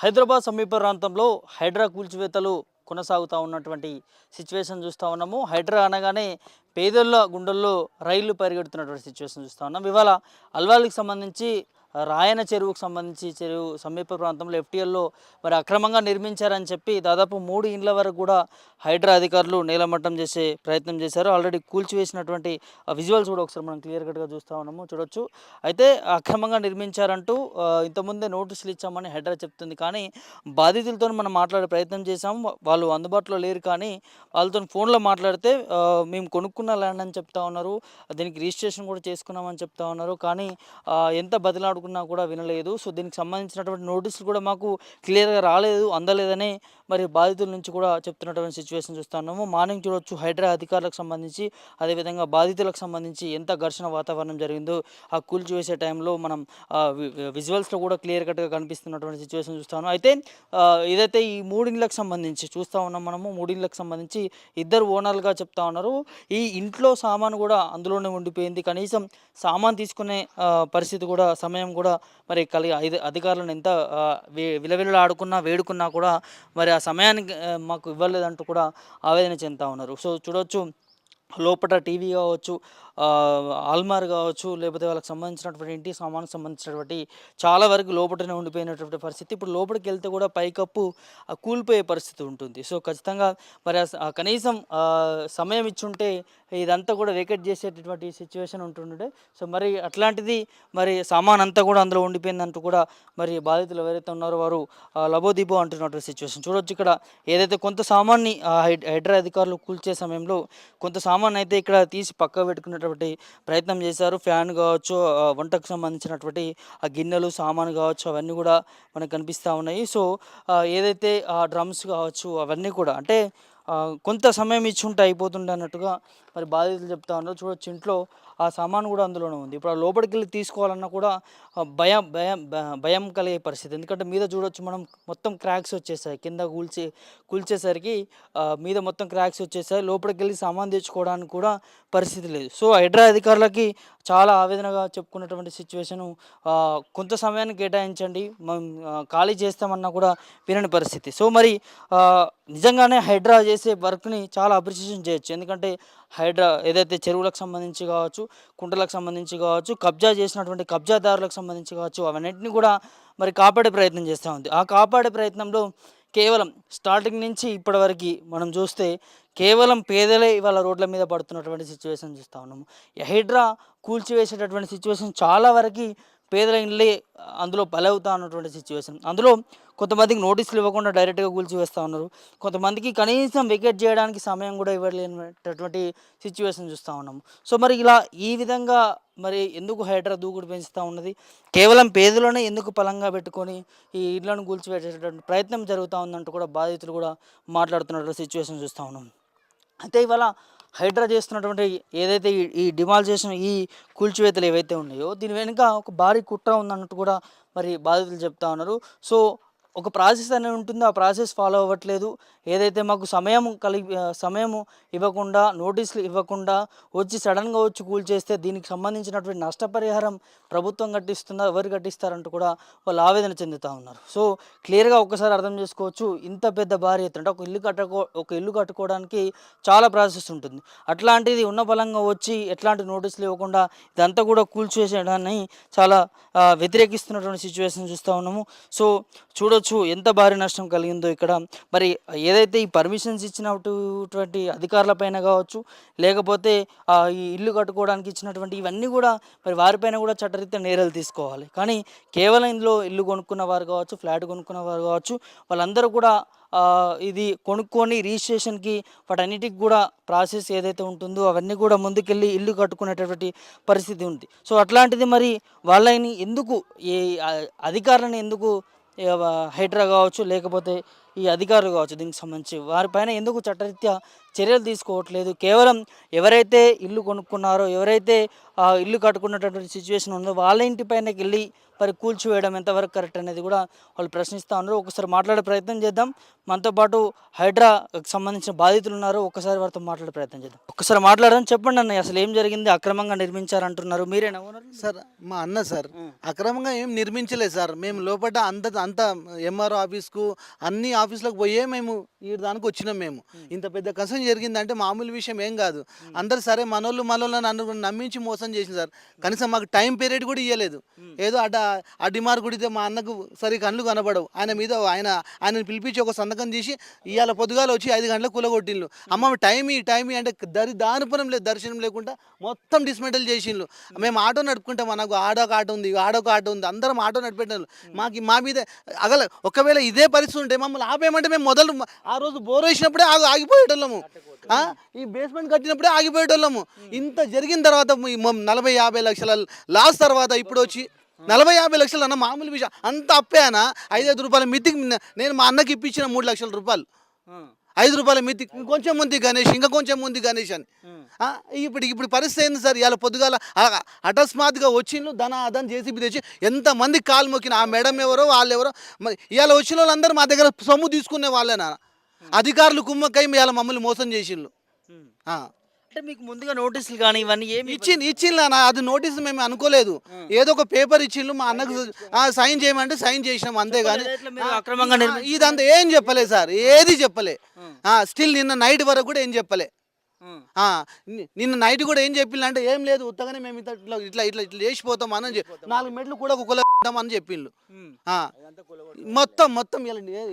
హైదరాబాద్ సమీప ప్రాంతంలో హైడ్రా కూల్చివేతలు కొనసాగుతూ ఉన్నటువంటి సిచ్యువేషన్ చూస్తూ ఉన్నాము. హైడ్రా అనగానే పేదోళ్ళ గుండెల్లో రైళ్ళు పరిగెడుతున్నటువంటి సిచ్యువేషన్ చూస్తూ ఉన్నాం. ఇవాళ అల్వాల్కి సంబంధించి రాయన చెరువుకు సంబంధించి చెరువు సమీప ప్రాంతంలో ఎఫ్టీఎల్లో మరి అక్రమంగా నిర్మించారని చెప్పి దాదాపు మూడు ఇండ్ల వరకు కూడా హైడ్రా అధికారులు నేలమట్టం చేసే ప్రయత్నం చేశారు. ఆల్రెడీ కూల్చివేసినటువంటి ఆ విజువల్స్ కూడా ఒకసారి మనం క్లియర్ కట్గా చూస్తూ ఉన్నాము చూడొచ్చు. అయితే అక్రమంగా నిర్మించారంటూ ఇంతకుముందే నోటీసులు ఇచ్చామని హైడ్రా చెప్తుంది. కానీ బాధితులతో మనం మాట్లాడే ప్రయత్నం చేశాము వాళ్ళు అందుబాటులో లేరు కానీ వాళ్ళతో ఫోన్లో మాట్లాడితే మేము కొనుక్కున్న ల్యాండ్ అని చెప్తా ఉన్నారు. దీనికి రిజిస్ట్రేషన్ కూడా చేసుకున్నామని చెప్తా ఉన్నారు. కానీ ఎంత బదిలాడు కోరుకున్నా కూడా వినలేదు. సో దీనికి సంబంధించినటువంటి నోటీసులు కూడా మాకు క్లియర్గా రాలేదు అందలేదని మరి బాధితుల నుంచి కూడా చెప్తున్నటువంటి సిచ్యువేషన్ చూస్తున్నాము. మార్నింగ్ చూడొచ్చు. హైడ్రా అధికారులకు సంబంధించి అదేవిధంగా బాధితులకు సంబంధించి ఎంత ఘర్షణ వాతావరణం జరిగిందో ఆ కూల్చివేసే టైంలో మనం విజువల్స్లో కూడా క్లియర్ కట్గా కనిపిస్తున్నటువంటి సిచ్యువేషన్ చూస్తాను. అయితే ఏదైతే ఈ మూడిండ్లకు సంబంధించి చూస్తూ ఉన్నాం మనము మూడిండ్లకు సంబంధించి ఇద్దరు ఓనర్లుగా చెప్తా ఉన్నారు. ఈ ఇంట్లో సామాను కూడా అందులోనే ఉండిపోయింది. కనీసం సామాన్ తీసుకునే పరిస్థితి కూడా సమయం కూడా మరి కలిగి ఐదు- అధికారులను ఎంత విలవిలలు ఆడుకున్నా వేడుకున్నా కూడా మరి ఆ సమయానికి మాకు ఇవ్వలేదంటూ కూడా ఆవేదన చెందుతా ఉన్నారు. సో చూడొచ్చు. లోపల టీవీ కావచ్చు ఆల్మార్ కావచ్చు లేకపోతే వాళ్ళకి సంబంధించినటువంటి ఇంటి సామాన్కి సంబంధించినటువంటి చాలా వరకు లోపలనే ఉండిపోయినటువంటి పరిస్థితి. ఇప్పుడు లోపలికి వెళ్తే కూడా పైకప్పు కూలిపోయే పరిస్థితి ఉంటుంది. సో ఖచ్చితంగా మరి కనీసం సమయం ఇచ్చుంటే ఇదంతా కూడా వేకెట్ చేసేటటువంటి సిచ్యువేషన్ ఉంటుండే. సో మరి అట్లాంటిది మరి సామాన్ అంతా కూడా అందులో ఉండిపోయిందంటూ కూడా మరి బాధితులు ఎవరైతే ఉన్నారో వారు లబోదిబో అంటున్నటువంటి సిచ్యువేషన్. చూడొచ్చు ఇక్కడ ఏదైతే కొంత సామాన్ని హైడ్రా అధికారులు కూల్చే సమయంలో కొంత సామాన్ అయితే ఇక్కడ తీసి పక్క పెట్టుకున్నటువంటి ప్రయత్నం చేశారు. ఫ్యాన్ కావచ్చు వంటకు సంబంధించినటువంటి ఆ గిన్నెలు సామాను కావచ్చు అవన్నీ కూడా మనకు కనిపిస్తూ ఉన్నాయి. సో ఏదైతే ఆ డ్రమ్స్ కావచ్చు అవన్నీ కూడా అంటే కొంత సమయం ఇచ్చి ఉంటే అయిపోతుండే అన్నట్టుగా మరి బాధితులు చెప్తా ఉన్నారు. చూడొచ్చు ఇంట్లో ఆ సామాను కూడా అందులోనే ఉంది. ఇప్పుడు ఆ లోపలికి వెళ్ళి తీసుకోవాలన్నా కూడా భయం భయం భయం కలిగే పరిస్థితి. ఎందుకంటే మీద చూడొచ్చు మనం మొత్తం క్రాక్స్ వచ్చేసాయి. కింద కూల్చి కూల్చేసరికి మీద మొత్తం క్రాక్స్ వచ్చేసాయి. లోపలికి వెళ్ళి సామాన్ తెచ్చుకోవడానికి కూడా పరిస్థితి లేదు. సో హైడ్రా అధికారులకి చాలా ఆవేదనగా చెప్పుకున్నటువంటి సిచ్యువేషను కొంత సమయాన్ని కేటాయించండి. మనం ఖాళీ చేస్తామన్నా కూడా వినని పరిస్థితి. సో మరి నిజంగానే హైడ్రా చేసే వర్క్ని చాలా అప్రిషియేషన్ చేయొచ్చు. ఎందుకంటే హైడ్రా ఏదైతే చెరువులకు సంబంధించి కావచ్చు కుంటలకు సంబంధించి కావచ్చు కబ్జా చేసినటువంటి కబ్జాదారులకు సంబంధించి కావచ్చు అవన్నింటినీ కూడా మరి కాపాడే ప్రయత్నం చేస్తూ ఉంది. ఆ కాపాడే ప్రయత్నంలో కేవలం స్టార్టింగ్ నుంచి ఇప్పటివరకు మనం చూస్తే కేవలం పేదలే ఇవాళ రోడ్ల మీద పడుతున్నటువంటి సిచ్యువేషన్ చూస్తూ ఉన్నాము. హైడ్రా కూల్చివేసేటటువంటి సిచ్యువేషన్ చాలా వరకు పేదల ఇండ్లే అందులో బలవుతా ఉన్నటువంటి సిచ్యువేషన్ అందులో కొంతమందికి నోటీసులు ఇవ్వకుండా డైరెక్ట్గా కూల్చివేస్తూ ఉన్నారు. కొంతమందికి కనీసం వికెట్ చేయడానికి సమయం కూడా ఇవ్వలేనటువంటి సిచ్యువేషన్ చూస్తూ ఉన్నాము సో మరి ఇలా ఈ విధంగా మరి ఎందుకు హైడ్రా దూకుడు పెంచుతూ ఉన్నది? కేవలం పేదలోనే ఎందుకు పలంగా పెట్టుకొని ఈ ఇళ్ళను కూల్చివేసేటటువంటి ప్రయత్నం జరుగుతూ ఉందంటూ కూడా బాధితులు కూడా మాట్లాడుతున్నటువంటి సిచ్యువేషన్ చూస్తూ ఉన్నాం. అయితే ఇవాళ హైడ్రా చేస్తున్నటువంటి ఏదైతే ఈ- డిమాలిజేషన్ ఈ కూల్చివేతలు ఏవైతే ఉన్నాయో దీని వెనుక ఒక భారీ కుట్ర ఉందన్నట్టు కూడా మరి బాధితులు చెప్తా ఉన్నారు. సో ఒక ప్రాసెస్ అనేది ఉంటుంది. ఆ ప్రాసెస్ ఫాలో అవ్వట్లేదు. ఏదైతే మాకు సమయం కలిగి సమయము ఇవ్వకుండా నోటీసులు ఇవ్వకుండా వచ్చి సడన్గా వచ్చి కూల్చేస్తే దీనికి సంబంధించినటువంటి నష్టపరిహారం ప్రభుత్వం కట్టిస్తుందా ఎవరు కట్టిస్తారంటూ కూడా వాళ్ళు ఆవేదన చెందుతూ ఉన్నారు. సో క్లియర్గా ఒక్కసారి అర్థం చేసుకోవచ్చు. ఇంత పెద్ద భారీ ఎత్తు అంటే ఒక ఇల్లు కట్టుకో ఒక ఇల్లు కట్టుకోవడానికి చాలా ప్రాసెస్ ఉంటుంది. అట్లాంటిది ఉన్న బలంగా వచ్చి ఎట్లాంటి నోటీసులు ఇవ్వకుండా ఇదంతా కూడా కూల్చేసేయడాన్ని చాలా వ్యతిరేకిస్తున్నటువంటి సిచ్యువేషన్ చూస్తూ ఉన్నాము. సో చూడొచ్చు ఎంత భారీ నష్టం కలిగిందో ఇక్కడ. మరి ఏదైతే ఈ పర్మిషన్స్ ఇచ్చినటువంటి అధికారులపైన కావచ్చు లేకపోతే ఈ ఇల్లు కట్టుకోవడానికి ఇచ్చినటువంటి ఇవన్నీ కూడా మరి వారిపైన కూడా చట్టరీత్యా నేరాలు తీసుకోవాలి. కానీ కేవలం ఇందులో ఇల్లు కొనుక్కున్న వారు కావచ్చు ఫ్లాట్ కొనుక్కున్న వారు కావచ్చు వాళ్ళందరూ కూడా ఇది కొనుక్కొని రిజిస్ట్రేషన్కి వాటన్నిటికి కూడా ప్రాసెస్ ఏదైతే ఉంటుందో అవన్నీ కూడా ముందుకెళ్ళి ఇల్లు కట్టుకునేటటువంటి పరిస్థితి ఉంది. సో అట్లాంటిది మరి వాళ్ళని ఎందుకు ఈ అధికారులను ఎందుకు హైడ్రా కావచ్చు లేకపోతే ఈ అధికారులు కావచ్చు దీనికి సంబంధించి వారిపైన ఎందుకు చట్టరీత్యా చర్యలు తీసుకోవట్లేదు. కేవలం ఎవరైతే ఇల్లు కొనుక్కున్నారో ఎవరైతే ఆ ఇల్లు కట్టుకున్నటువంటి సిచ్యువేషన్ ఉందో వాళ్ళ ఇంటి పైనకి వెళ్ళి మరి కూల్చివేయడం ఎంతవరకు కరెక్ట్ అనేది కూడా వాళ్ళు ప్రశ్నిస్తూ ఉన్నారు. ఒకసారి మాట్లాడే ప్రయత్నం చేద్దాం. మనతో పాటు హైడ్రాకి సంబంధించిన బాధితులు ఉన్నారు. ఒకసారి వారితో మాట్లాడే ప్రయత్నం చేద్దాం. ఒకసారి మాట్లాడడం చెప్పండి అన్న అసలు ఏం జరిగింది? అక్రమంగా నిర్మించారంటున్నారు. మీరేనా సార్ మా అన్న సార్ అక్రమంగా ఏం నిర్మించలేదు సార్. మేము లోపల అంత అంత ఎంఆర్ఓ ఆఫీస్కు అన్ని ఆఫీసులకు పోయే మేము ఈ దానికి వచ్చినాం మేము. ఇంత పెద్ద కసం జరిగిందంటే మామూలు విషయం ఏం కాదు. అందరు సరే మనోళ్ళు మనోళ్ళని అను నమ్మించి మోసం చేసింది సార్. కనీసం మాకు టైం పీరియడ్ కూడా ఇవ్వలేదు ఏదో అడ్డ ఆ డిమార్ కుడితే మా అన్నకు సరి కళ్ళు కనబడవు. ఆయన మీద ఆయన ఆయనను పిలిపించి ఒక సంతకం చేసి ఇవాళ పొద్దుగాల వచ్చి ఐదు గంటలకు కూలగొట్టిండ్లు. అమ్మ టైం ఈ టైం అంటే దరి దానిపనం లేదు దర్శనం లేకుండా మొత్తం డిస్మెంటల్ చేసిండ్లు. మేము ఆటో నడుపుకుంటాం మనకు ఆడోక ఆటో ఉంది ఆడోక ఆటో ఉంది అందరం ఆటో నడిపెట్టారు మాకు మా మీద అగల ఒకవేళ ఇదే పరిస్థితి ఉంటే మమ్మల్ని ఆపేయమంటే మేము మొదలు ఆ రోజు బోర్ వేసినప్పుడే ఆగి ఆగిపోయేటోళ్ళము? ఈ బేస్మెంట్ కట్టినప్పుడే ఆగిపోయేటోళ్ళము. ఇంత జరిగిన తర్వాత నలభై యాభై లక్షల లాస్ తర్వాత ఇప్పుడు వచ్చి నలభై యాభై లక్షలు అన్న మామూలు విషయం. అంత అప్పే అన్న. ఐదైదు రూపాయల మితికి నేను మా అన్నకి ఇప్పించిన మూడు లక్షల రూపాయలు. ఐదు రూపాయల మితి ఇంకొంచెం ఉంది గణేష్ ఇంకా కొంచెం ఉంది గణేష్ అని. ఇప్పుడు ఇప్పుడు పరిస్థితి ఏంది సార్? ఇవాళ పొద్దుగాల అకస్మాత్తుగా వచ్చిండ్రు ధన అదని జేసీబీ తెచ్చి ఎంతమంది కాలు మొక్కిన ఆ మేడం ఎవరో వాళ్ళు ఎవరో ఇవాళ వచ్చిన వాళ్ళందరూ మా దగ్గర సొమ్ము తీసుకునే వాళ్ళేనా అధికారులు కుమ్మక్కై ఇవాళ మమ్మల్ని మోసం ఆ. అంటే మీకు ముందుగా నోటీసులు కానీ ఇవన్నీ ఏమి ఇచ్చింది ఇచ్చిండ్రు అన్న అది నోటీస్ మేము అనుకోలేదు. ఏదో ఒక పేపర్ ఇచ్చిండ్రు మా అన్నకు సైన్ చేయమంటే సైన్ చేసినాం అంతేగాని అక్రమంగా ఇదంతా ఏం చెప్పలే సార్ ఏది చెప్పలే. స్టిల్ నిన్న నైట్ వరకు కూడా ఏం చెప్పలే. నిన్న నైట్ కూడా ఏం చెప్పిండ్రు అంటే ఏం లేదు ఉత్తగానే మేము ఇట్లా ఇట్లా ఇట్లా ఇట్లా లేచిపోతాం అని చెప్పి నాలుగు మెట్లు కూడా ఒక కుల అని చెప్పిండ్రు మొత్తం మొత్తం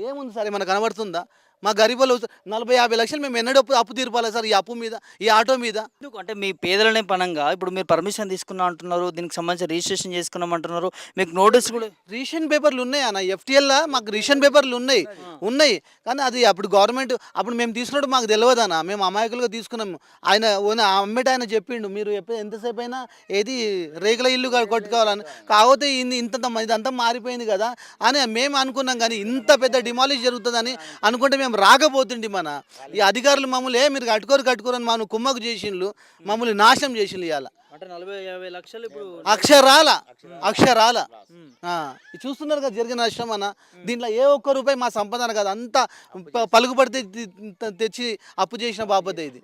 ఏముంది సార్ ఏమైనా కనబడుతుందా? మా గరీబులు నలభై యాభై లక్షలు మేము ఎన్నడూ అప్పు అప్పు తీర్పాలి సార్? ఈ అప్పు మీద ఈ ఆటో మీద? అంటే మీ పేదలనే పనంగా ఇప్పుడు మీరు పర్మిషన్ తీసుకున్నా అంటున్నారు దీనికి సంబంధించి రిజిస్ట్రేషన్ చేసుకున్నాం అంటున్నారు మీకు నోటీస్ కూడా రీషన్ పేపర్లు ఉన్నాయి అన్న ఎఫ్టీఎల్ మాకు రీషన్ పేపర్లు ఉన్నాయి. ఉన్నాయి. కానీ అది అప్పుడు గవర్నమెంట్ అప్పుడు మేము తీసుకున్నప్పుడు మాకు తెలియదు అన్న. మేము అమాయకులుగా తీసుకున్నాము ఆయన అమ్మేట ఆయన చెప్పిండు మీరు ఎంతసేపు అయినా ఏది రేకుల ఇల్లు కొట్టుకోవాలని. కాకపోతే ఇంత ఇదంతా మారిపోయింది కదా అని మేము అనుకున్నాం. కానీ ఇంత పెద్ద డిమాలిష్ జరుగుతుందని అనుకుంటే మేము రాకపోతుండే మన ఈ అధికారులు మమ్మల్ని ఏ మీరు కట్టుకోరు కట్టుకోరు అని మనం కుమ్మకు చేసిండ్రు మమ్మల్ని నాశనం చేసిండ్రు ఇవాళ అంటే నలభై యాభై లక్షలు ఇప్పుడు అక్షరాల అక్షరాల. చూస్తున్నారు కదా జరిగిన నష్టం అన్న. దీంట్లో ఏ ఒక్క రూపాయి మా సంపాదన కాదు అంతా ప- పలుకుబడితే తె- తెచ్చి అప్పు చేసిన బాపతే ఇది.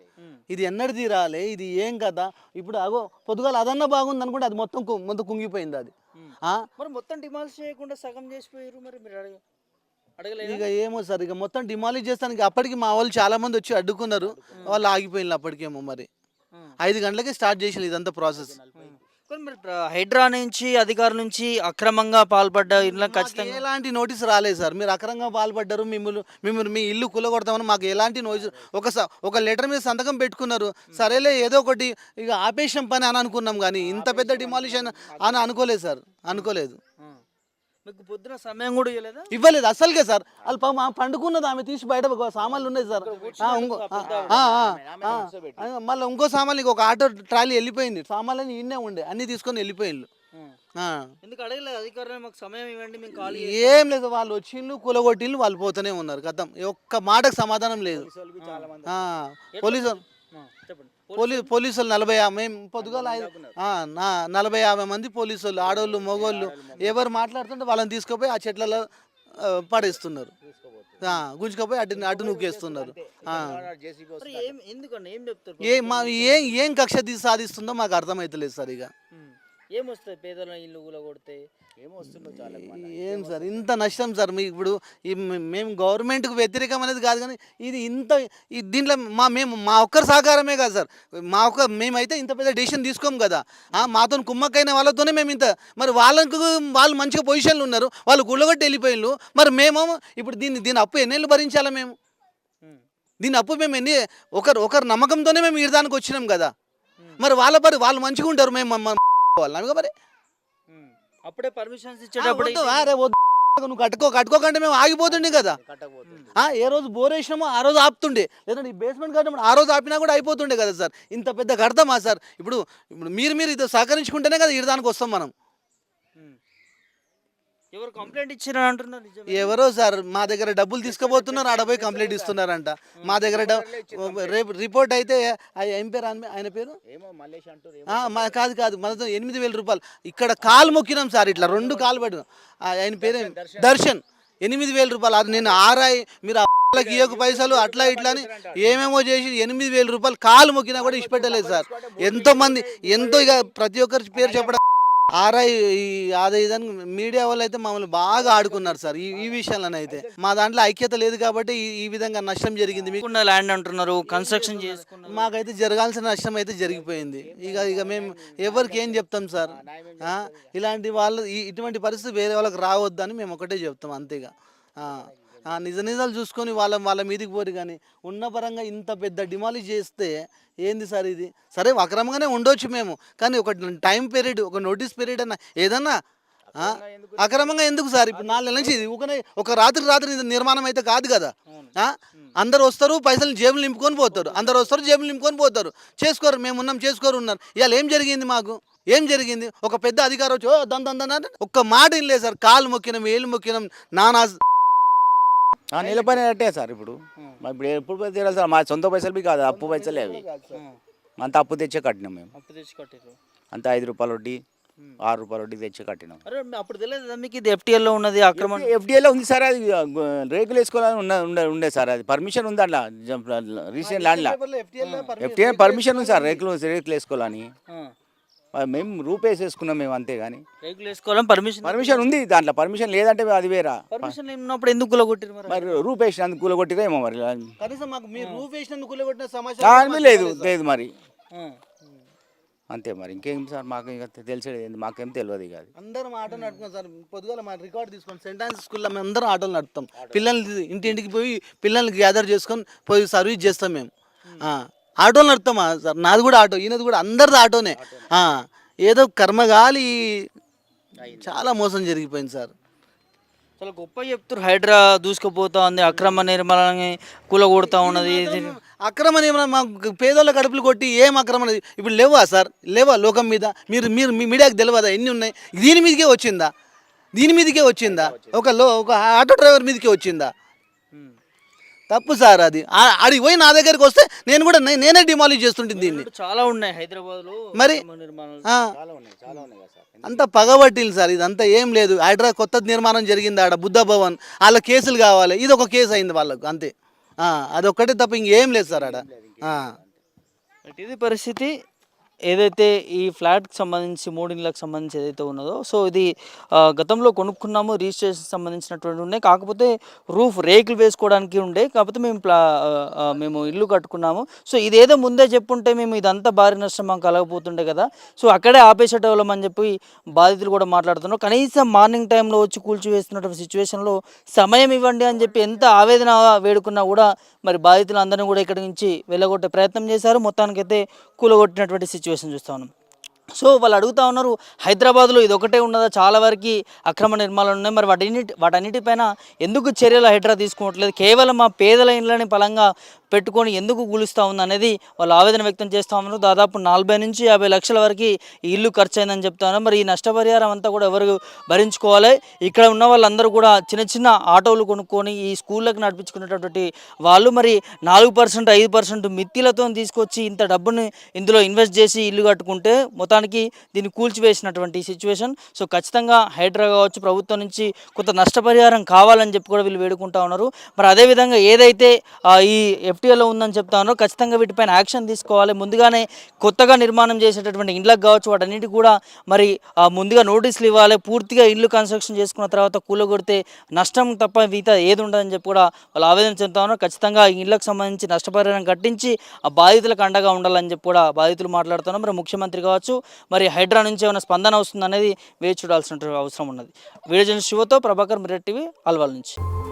ఇది ఎన్నడు తీరాలి ఇది ఏం కదా. ఇప్పుడు అగో పొద్దుగాల అదన్నా బాగుంది అనుకుంటే అది మొత్తం మొత్తం కుంగిపోయింది అది? మరి మొత్తం డిమాల్స్ చేయకుండా సగం చేసిపోయారు మరి మీరు ఇక ఏమో సార్ ఇక మొత్తం డిమాలిష్ చేస్తానికి అప్పటికి మా వాళ్ళు చాలా మంది వచ్చి అడ్డుకున్నారు. వాళ్ళు ఆగిపోయింది అప్పటికేమో మరి. ఐదు గంటలకే స్టార్ట్ చేసింది ఇదంతా ప్రాసెస్ హైడ్రా నుంచి అధికారుల నుంచి అక్రమంగా పాల్పడ్డ ఇళ్ళ ఖచ్చితంగా ఎలాంటి నోటీస్ రాలేదు సార్. మీరు అక్రమంగా పాల్పడ్డారు మిమ్మల్ని మిమ్మల్ని మీ ఇల్లు కూలగొడతామని మాకు ఎలాంటి నోటీస్ ఒక ఒక లెటర్ మీద సంతకం పెట్టుకున్నారు. సరేలే ఏదో ఒకటి ఇక ఆపేషన్ పని అని అనుకున్నాం కానీ ఇంత పెద్ద డిమాలిషన్ అని అనుకోలేదు సార్. అనుకోలేదు. మీకు పొద్దున సమయం కూడా ఇవ్వలేదా? ఇవ్వలేదు అసలుకే సార్. వాళ్ళు పాపం పండుకున్నది ఆమె తీసి బయట ఒక సామాన్లు ఉన్నాయి సార్. ఆ, ఇంకో ఆ, ఆ, ఆ, ఆ, మళ్ళీ ఇంకో సామాన్లు ఒక ఆటో ట్రాలీ వెళ్ళిపోయింది. సామాన్లు ఇన్నే ఉండే అన్ని తీసుకొని వెళ్ళిపోయిండ్రు ఆ. ఎందుకు అడగలేదు అధికారులు? మాకు సమయం ఇవ్వండి మేము ఏం లేదు వాళ్ళు వచ్చిండ్రు కూలగొట్టిండ్రు వాళ్ళు పోతూనే ఉన్నారు గతం ఒక్క మాటకు సమాధానం లేదు. ఆ, పోలీసు పోలీ పోలీసులు నలభై మేము పొద్దుగాల ఐదు- ఆ, నా నలభై యాభై మంది పోలీసులు ఆడోళ్ళు మగోళ్ళు ఎవరు మాట్లాడుతుంటే వాళ్ళని తీసుకుపోయి ఆ చెట్లలో పడేస్తున్నారు. ఆ, గుంజుకపోయి అటు అటు నూకేస్తున్నారు. ఏం ఏం చెప్తారు ఏ మా ఏం ఏం కక్ష తీసి సాధిస్తుందో మాకు అర్థమవుతలేదు సార్ ఇక ఉమ్. ఏమొస్తాయి పేదల ఇల్లు కూడా కొడితే ఏం సార్? ఇంత నష్టం సార్ మీకు ఇప్పుడు ఈ మేము గవర్నమెంట్కి వ్యతిరేకం అనేది కాదు కానీ ఇది ఇంత ఈ దీంట్లో మా మేము మా ఒక్కరి సహకారమే కాదు సార్. మా ఒక్క మేమైతే ఇంత పెద్ద డెసిషన్ తీసుకోము కదా. ఆ, మాతో కుమ్మక్కైన వాళ్ళతోనే మేము ఇంత మరి వాళ్ళకు వాళ్ళు మంచిగా పొజిషన్లు ఉన్నారు. వాళ్ళు గుళ్ళగొట్టి వెళ్ళిపోయిళ్ళు మరి మేము ఇప్పుడు దీన్ని దీని అప్పు ఎన్నేళ్ళు భరించాలా మేము. దీని అప్పు మేము ఎన్ని ఒకరు ఒకరు నమ్మకంతోనే మేము ఈడదానికి వచ్చినాం కదా. మరి వాళ్ళ పరి వాళ్ళు మంచిగా ఉంటారు మేము మరి. అప్పుడే పర్మిషన్స్ ఇచ్చేటప్పుడు వద్దు. నువ్వు కట్టుకో కట్టుకోకంటే మేము ఆగిపోతుండే కదా. ఏ రోజు బోర్ వేసినామో ఆ రోజు ఆపుతుండే. లేదంటే ఈ బేస్మెంట్ కట్టినప్పుడు ఆ రోజు ఆపినా కూడా అయిపోతుండే కదా సార్. ఇంత పెద్ద కడతామా సార్? ఇప్పుడు ఇప్పుడు మీరు మీరు ఇది సహకరించుకుంటేనే కదా ఇడదానికి వస్తాం మనం. ఎవరు కంప్లైంట్ ఇచ్చారని అంటున్నారు నిజమే. ఎవరో సార్ మా దగ్గర డబ్బులు తీసుకుపోతున్నారు ఆడ పోయి కంప్లైంట్ ఇస్తున్నారంట. మా దగ్గర రేపు రిపోర్ట్ అయితే ఆ ఏం పేరు ఆయన ఆయన పేరు? ఏమో మల్లేష్ అంటారు ఆ, మా కాదు కాదు మనతో ఎనిమిది వేల రూపాయలు. ఇక్కడ కాలు మొక్కినాం సార్ ఇట్లా రెండు కాలు పడినాం ఆ, ఆయన పేరు? దర్శన్ ఎనిమిది వేల రూపాయలు. అది నేను ఆరాయి మీరు వాళ్ళకి ఇయ్యకు పైసలు అట్లా ఇట్లా అని ఏమేమో చేసి ఎనిమిది వేల రూపాయలు కాలు మొక్కినా కూడా ఇష్టపెట్టలేదు సార్. ఎంతో మంది ఎంతో ఇక ప్రతి ఒక్కరి పేరు చెప్పడం ఆర్ఐ ఈ అదే ఇదని మీడియా వాళ్ళు అయితే మమ్మల్ని బాగా ఆడుకున్నారు సార్. ఈ ఈ విషయాలను మా దాంట్లో ఐక్యత లేదు కాబట్టి ఈ విధంగా నష్టం జరిగింది. మీకు ల్యాండ్ అంటున్నారు కన్స్ట్రక్షన్ చేసుకున్నారు. మాకైతే జరగాల్సిన నష్టం అయితే జరిగిపోయింది. ఇక ఇక మేము ఎవరికి ఏం చెప్తాం సార్? ఇలాంటి వాళ్ళు ఈ- ఇటువంటి పరిస్థితి వేరే వాళ్ళకి రావద్దని మేము ఒకటే చెప్తాం అంతేగా. నిజ నిజాలు చూసుకొని వాళ్ళ వాళ్ళ మీదికి పోరు కానీ ఉన్న పరంగా ఇంత పెద్ద డిమాలిష్ చేస్తే ఏంది సార్ ఇది? సరే అక్రమంగానే ఉండొచ్చు మేము కానీ ఒక టైం పీరియడ్ ఒక నోటీస్ పీరియడ్ అన్న ఏదన్నా అక్రమంగా ఎందుకు సార్? ఇప్పుడు నాలుగు నెలల నుంచి ఇది ఊకనే ఒక రాత్రి రాత్రి నిర్మాణం అయితే కాదు కదా? అందరు వస్తారు పైసలు జేబులు నింపుకొని పోతారు అందరు వస్తారు జేబులు నింపుకొని పోతారు. చేసుకోరు మేము ఉన్నాం చేసుకోరు ఉన్నారు. ఇవాళ ఏం జరిగింది మాకు? ఏం జరిగింది? ఒక పెద్ద అధికారం వచ్చి "ఓ, దన్ దన్ దన్" అంటే ఒక్క మాట లేదు సార్. కాలు మొక్కినాం ఏళ్ళు మొక్కినాం నానా నిలబడినట్టే సార్ ఇప్పుడు. ఇప్పుడు ఎప్పుడు తీరాలి సార్ మా సొంత పైసలు బి కాదు అప్పు పైసలే అవి. అంత అప్పు తెచ్చే కట్టినాం మేము. అప్పు తెచ్చి కట్టారు అంత ఐదు రూపాయలు వడ్డీ ఆరు రూపాయలు వడ్డీ తెచ్చి కట్టినాం. అప్పుడు తెలియదు మీకు ఇది FTL లో ఉన్నది అక్రమం ఎఫ్డిఏలో ఉంది సార్ అది రేకులు వేసుకోవాలని ఉండే ఉండే సార్ అది పర్మిషన్ ఉంది అట్లా రీసెంట్ ల్యాండ్లో. ఎఫ్డిఏ పర్మిషన్ ఉంది సార్ రేకులు రేకులు వేసుకోవాలని. మేము రూపేసి వేసుకున్నాం మేము అంతే కానీ రేకులు వేసుకోవాలని పర్మిషన్ పర్మిషన్ ఉంది దాంట్లో పర్మిషన్ లేదంటే అది వేరా. పర్మిషన్ ఉన్నప్పుడు ఎందుకు కులగొట్టిరు మరి? మరి రూపేసి కూలగొట్టిగా ఏమో మరి. కనీసం మాకు మీరు వేసినందుకు కూలగొట్టిన మీద లేదు లేదు మరి. అంతే మరి. ఇంకేం సార్ మాకు ఇంకా తెలిసేది ఏంది? మాకేం తెలియదు ఇక అది. అందరం ఆటో నడుపుతాం సార్. పొద్దుగాల మా రికార్డ్ తీసుకొని సెంట్ ఆన్స్ స్కూల్లో మేము అందరం ఆటోలు నడుపుతాం. పిల్లల్ని ఇంటింటికి పోయి పిల్లల్ని గ్యాదర్ చేసుకొని పోయి సర్వీస్ చేస్తాం మేము. ఆ, ఆటోలు నడుపుతామా? సార్ నాది కూడా ఆటో ఈయనది కూడా అందరిది ఆటోనే. ఏదో కర్మగాలి చాలా మోసం జరిగిపోయింది సార్. చాలా గొప్ప చెప్తారు హైడ్రా దూసుకుపోతా ఉంది అక్రమ నిర్మాణాన్ని కూలగొడతా ఉన్నది. ఇది. అక్రమ నియమనం మా పేదోళ్ళ కడుపులు కొట్టి ఏం అక్రమణ ఇప్పుడు లేవా సార్? లేవా లోకం మీద? మీరు మీరు మీ మీడియాకి తెలియదా ఎన్ని ఉన్నాయి? దీని మీదకే వచ్చిందా? దీని మీదకే వచ్చిందా. ఒక లో ఒక ఆటో డ్రైవర్ మీదకే వచ్చిందా. తప్పు సార్ అది. ఆడికి పోయి నా దగ్గరికి వస్తే నేను కూడా నేనే డిమాలిష్ చేస్తుంటే దీన్ని. చాలా ఉన్నాయి హైదరాబాద్లో మరి? నిర్మాణాలు ఆ, చాలా ఉన్నాయి చాలా ఉన్నాయి కదా సార్. అంతా పగబట్టింది సార్ ఇదంతా ఏం లేదు. హైడ్రా కొత్త నిర్మాణం జరిగింది ఆడ బుద్ధ భవన్. వాళ్ళ కేసులు కావాలి. ఇది ఒక కేసు అయింది వాళ్ళకు అంతే. ఆ, అదొక్కటే తప్ప ఇంకేం లేదు సార్ ఆడ. ఇది పరిస్థితి ఏదైతే ఈ ఫ్లాట్కి సంబంధించి మూడిండ్లకు సంబంధించి ఏదైతే ఉన్నదో సో ఇది గతంలో కొనుక్కున్నాము రిజిస్ట్రేషన్ సంబంధించినటువంటి ఉన్నాయి కాకపోతే రూఫ్ రేకులు వేసుకోవడానికి ఉండే కాకపోతే మేము ప్లా మేము ఇల్లు కట్టుకున్నాము. సో ఇదేదో ముందే చెప్పుంటే మేము ఇదంతా భారీ నష్టం మాకు కలగపోతుండే కదా. సో అక్కడే ఆపేసేటోళ్ళం అని చెప్పి బాధితులు కూడా మాట్లాడుతున్నారు. కనీసం మార్నింగ్ టైంలో వచ్చి కూల్చివేస్తున్నటువంటి సిచ్యువేషన్లో సమయం ఇవ్వండి అని చెప్పి ఎంత ఆవేదన వేడుకున్నా కూడా మరి బాధితులందరినీ కూడా ఇక్కడి నుంచి వెళ్ళగొట్టే ప్రయత్నం చేశారు. మొత్తానికైతే కూలగొట్టినటువంటి సిచ్యువేషన్. చూస్తా ఉన్నాం. సో వాళ్ళు అడుగుతా ఉన్నారు హైదరాబాద్లో ఇది ఒకటే ఉన్నదా? చాలా వరకు అక్రమ నిర్మాణాలు ఉన్నాయి. మరి వాటిన్నిటి వాటన్నిటిపైన ఎందుకు చర్యలు హైడ్రా తీసుకోవట్లేదు? కేవలం మా పేదల ఇండ్లని పలంగా పెట్టుకొని ఎందుకు కూలుస్తూ ఉంది అనేది వాళ్ళు ఆవేదన వ్యక్తం చేస్తూ ఉన్నారు. దాదాపు నలభై నుంచి యాభై లక్షల వరకు ఈ ఇల్లు ఖర్చు అయిందని చెప్తా ఉన్నారు. మరి ఈ నష్టపరిహారం అంతా కూడా ఎవరు భరించుకోవాలి? ఇక్కడ ఉన్న వాళ్ళందరూ కూడా చిన్న చిన్న ఆటోలు కొనుక్కొని ఈ స్కూళ్ళకి నడిపించుకునేటటువంటి వాళ్ళు మరి నాలుగు పర్సెంట్ ఐదు పర్సెంట్ మిత్తిలతో తీసుకొచ్చి ఇంత డబ్బుని ఇందులో ఇన్వెస్ట్ చేసి ఇల్లు కట్టుకుంటే మొత్తానికి దీన్ని కూల్చివేసినటువంటి సిచ్యువేషన్ సో ఖచ్చితంగా హైడ్రా కావచ్చు ప్రభుత్వం నుంచి కొంత నష్టపరిహారం కావాలని చెప్పి కూడా వీళ్ళు వేడుకుంటా ఉన్నారు. మరి అదేవిధంగా ఏదైతే ఈ ఎఫ్టీఏలో ఉందని చెప్తా ఉన్నారో ఖచ్చితంగా వీటిపైన యాక్షన్ తీసుకోవాలి. ముందుగానే కొత్తగా నిర్మాణం చేసేటటువంటి ఇండ్లకు కావచ్చు వాటన్నిటి కూడా మరి ముందుగా నోటీసులు ఇవ్వాలి. పూర్తిగా ఇల్లు కన్స్ట్రక్షన్ చేసుకున్న తర్వాత కూలగొడితే నష్టం తప్ప మిగతా ఏది ఉండదని చెప్పి కూడా వాళ్ళు ఆవేదన చెందుతా ఉన్నారు. ఖచ్చితంగా ఈ ఇళ్ళకు సంబంధించి నష్టపరిహారం కట్టించి ఆ బాధితులకు అండగా ఉండాలని చెప్పి కూడా బాధితులు మాట్లాడుతున్నారు. మరి ముఖ్యమంత్రి కావచ్చు మరి హైడ్రా నుంచి ఏమైనా స్పందన వస్తుంది అనేది వేచి చూడాల్సిన అవసరం ఉన్నది. వీడియో శివతో ప్రభాకర్ మిరెట్ టీవీ అల్వాల్ నుంచి.